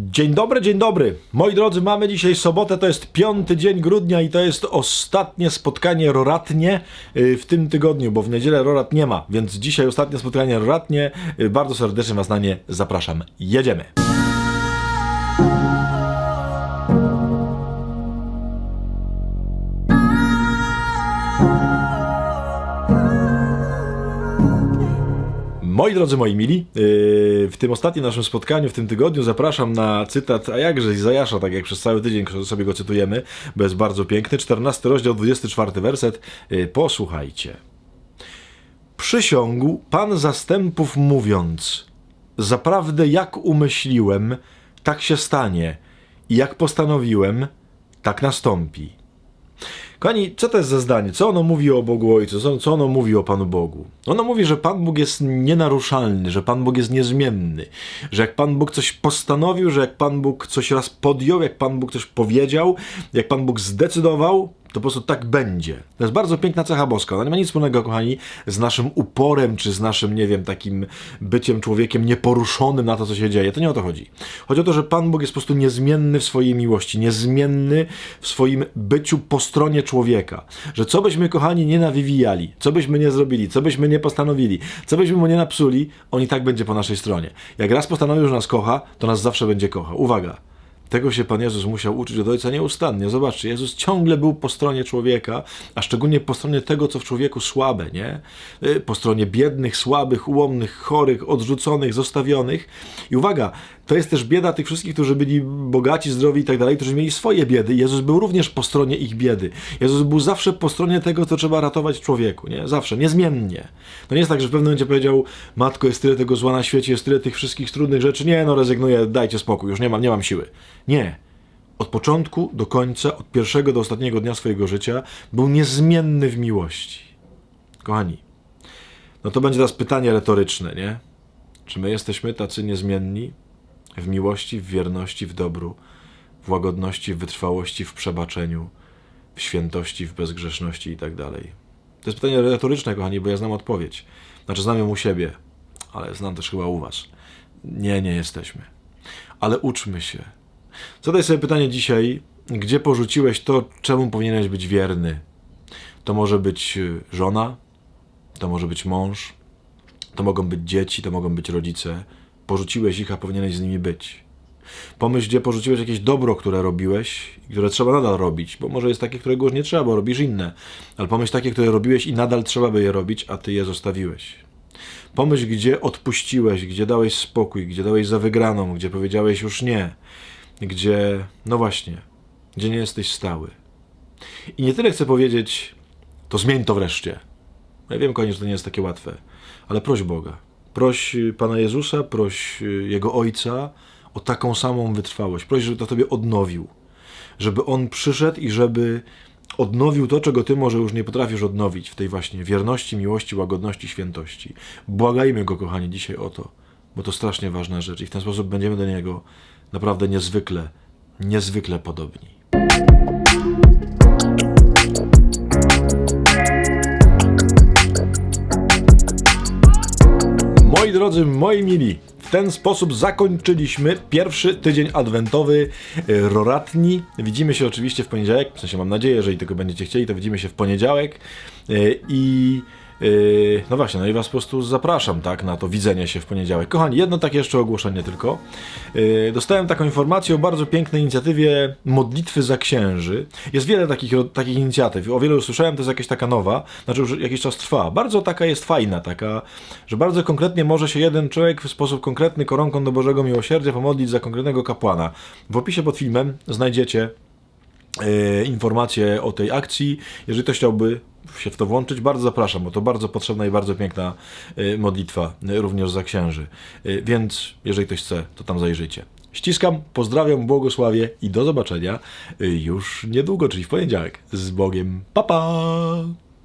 Dzień dobry, dzień dobry. Moi drodzy, mamy dzisiaj sobotę, to jest piąty dzień grudnia i to jest ostatnie spotkanie roratnie y, w tym tygodniu, bo w niedzielę rorat nie ma, więc dzisiaj ostatnie spotkanie roratnie. Y, Bardzo serdecznie Was na nie zapraszam. Jedziemy. Moi drodzy, moi mili, yy, w tym ostatnim naszym spotkaniu, w tym tygodniu zapraszam na cytat, a jakże Izajasza, tak jak przez cały tydzień sobie go cytujemy, bo jest bardzo piękny, 14 rozdział, 24 werset, Yy, posłuchajcie. Przysiągł Pan zastępów mówiąc, zaprawdę jak umyśliłem, tak się stanie i jak postanowiłem, tak nastąpi. Kochani, co to jest za zdanie? Co ono mówi o Bogu Ojcu? Co, ono mówi o Panu Bogu? Ono mówi, że Pan Bóg jest nienaruszalny, że Pan Bóg jest niezmienny, że jak Pan Bóg coś postanowił, że jak Pan Bóg coś raz podjął, jak Pan Bóg coś powiedział, jak Pan Bóg zdecydował, to po prostu tak będzie. To jest bardzo piękna cecha boska. Ona nie ma nic wspólnego, kochani, z naszym uporem, czy z naszym, nie wiem, takim byciem człowiekiem nieporuszonym na to, co się dzieje. To nie o to chodzi. Chodzi o to, że Pan Bóg jest po prostu niezmienny w swojej miłości, niezmienny w swoim byciu po stronie człowieka. Że co byśmy, kochani, nie nawywijali, co byśmy nie zrobili, co byśmy nie postanowili, co byśmy mu nie napsuli, on i tak będzie po naszej stronie. Jak raz postanowił, że nas kocha, to nas zawsze będzie kochał. Uwaga! Tego się Pan Jezus musiał uczyć od Ojca nieustannie. Zobaczcie, Jezus ciągle był po stronie człowieka, a szczególnie po stronie tego, co w człowieku słabe, nie? Y, Po stronie biednych, słabych, ułomnych, chorych, odrzuconych, zostawionych. I uwaga, to jest też bieda tych wszystkich, którzy byli bogaci, zdrowi i tak dalej, którzy mieli swoje biedy. Jezus był również po stronie ich biedy. Jezus był zawsze po stronie tego, co trzeba ratować w człowieku, nie? Zawsze, niezmiennie. To nie jest tak, że w pewnym momencie powiedział, matko, jest tyle tego zła na świecie, jest tyle tych wszystkich trudnych rzeczy, nie, no rezygnuję, dajcie spokój, już nie mam, nie mam siły. Nie. Od początku do końca, od pierwszego do ostatniego dnia swojego życia był niezmienny w miłości. Kochani, no to będzie teraz pytanie retoryczne, nie? Czy my jesteśmy tacy niezmienni w miłości, w wierności, w dobru, w łagodności, w wytrwałości, w przebaczeniu, w świętości, w bezgrzeszności i tak dalej? To jest pytanie retoryczne, kochani, bo ja znam odpowiedź. Znaczy, znam ją u siebie, ale znam też chyba u Was. Nie, nie jesteśmy. Ale uczmy się. Zadaj sobie pytanie dzisiaj, gdzie porzuciłeś to, czemu powinieneś być wierny? To może być y, żona, to może być mąż, to mogą być dzieci, to mogą być rodzice. Porzuciłeś ich, a powinieneś z nimi być. Pomyśl, gdzie porzuciłeś jakieś dobro, które robiłeś i które trzeba nadal robić, bo może jest takie, którego już nie trzeba, bo robisz inne. Ale pomyśl takie, które robiłeś i nadal trzeba by je robić, a ty je zostawiłeś. Pomyśl, gdzie odpuściłeś, gdzie dałeś spokój, gdzie dałeś za wygraną, gdzie powiedziałeś już nie, gdzie, no właśnie, gdzie nie jesteś stały. I nie tyle chcę powiedzieć, to zmień to wreszcie. Ja wiem, koniecznie, że to nie jest takie łatwe, ale proś Boga. Proś Pana Jezusa, proś Jego Ojca o taką samą wytrwałość. Proś, żeby to Tobie odnowił. Żeby On przyszedł i żeby odnowił to, czego Ty może już nie potrafisz odnowić w tej właśnie wierności, miłości, łagodności, świętości. Błagajmy Go, kochani, dzisiaj o to, bo to strasznie ważna rzecz i w ten sposób będziemy do Niego naprawdę niezwykle, niezwykle podobni. Moi drodzy, moi mili, w ten sposób zakończyliśmy pierwszy tydzień adwentowy e, Roratni. Widzimy się oczywiście w poniedziałek, w sensie mam nadzieję, jeżeli tylko będziecie chcieli, to widzimy się w poniedziałek E, i no właśnie, no i was po prostu zapraszam, tak, na to widzenie się w poniedziałek. Kochani, jedno takie jeszcze ogłoszenie tylko. E, Dostałem taką informację o bardzo pięknej inicjatywie modlitwy za księży. Jest wiele takich, takich inicjatyw. O wielu już słyszałem, to jest jakaś taka nowa, znaczy już jakiś czas trwa. Bardzo taka jest fajna, taka, że bardzo konkretnie może się jeden człowiek w sposób konkretny koronką do Bożego Miłosierdzia pomodlić za konkretnego kapłana. W opisie pod filmem znajdziecie e, informacje o tej akcji. Jeżeli ktoś chciałby się w to włączyć, bardzo zapraszam, bo to bardzo potrzebna i bardzo piękna e, modlitwa, e, również za księży. E, Więc jeżeli ktoś chce, to tam zajrzyjcie. Ściskam, pozdrawiam, błogosławię i do zobaczenia już niedługo, czyli w poniedziałek. Z Bogiem. Pa, pa!